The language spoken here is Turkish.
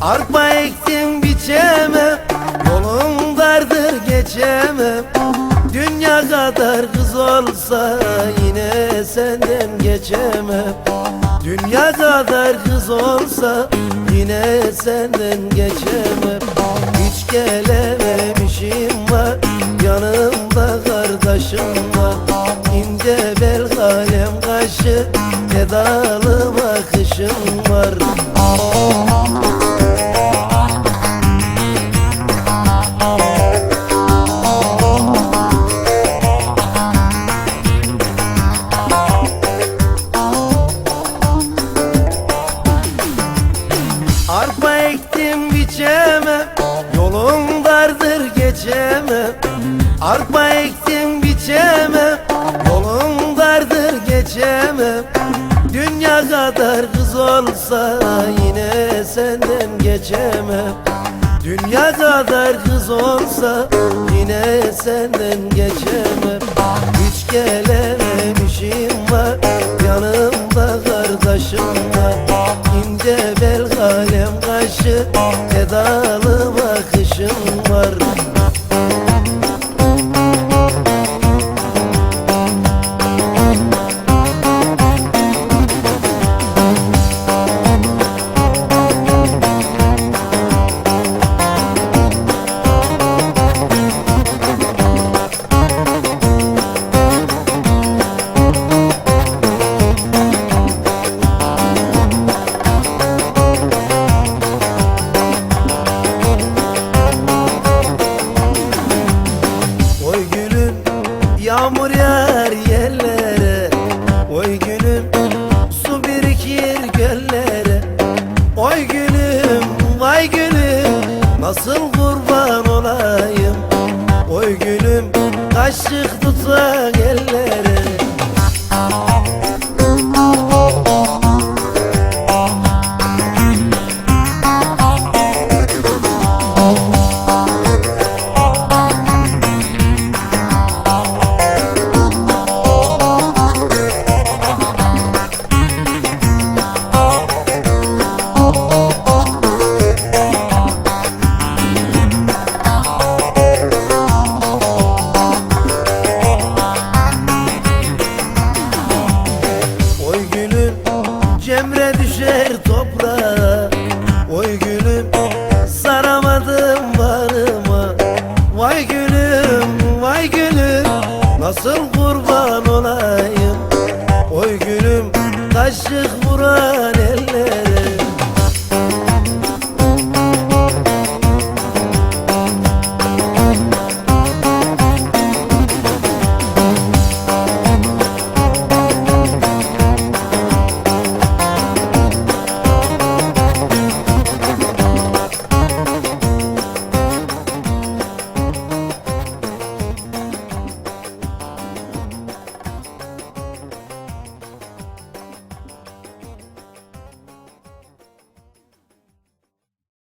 Arpa ektim biçemem Yolum dardır geçemem Dünya kadar kız olsa Yine senden geçemem Dünya kadar kız olsa Yine senden geçemem Hiç gelememişim var Yanımda kardeşim var. İnce bel kalem kaşı Pedalı biçemem Yolum dardır geçemem. Arpa ektim biçemem. Yolum dardır geçemem. Dünya kadar kız olsa Yine senden geçemem. Dünya kadar kız olsa Yine senden geçemem. Hiç gelememişim var. Yanımda kardeşim var. İnce bel kalem kaşı Pedalı bakışım var yağmur yağar yerlere. Oy gülüm su birikir göllere. Oy gülüm vay gülüm nasıl kurban olayım? Oy gülüm kaşık tutan ellere gülüm saramadım varıma. Vay gülüm vay gülüm. Nasıl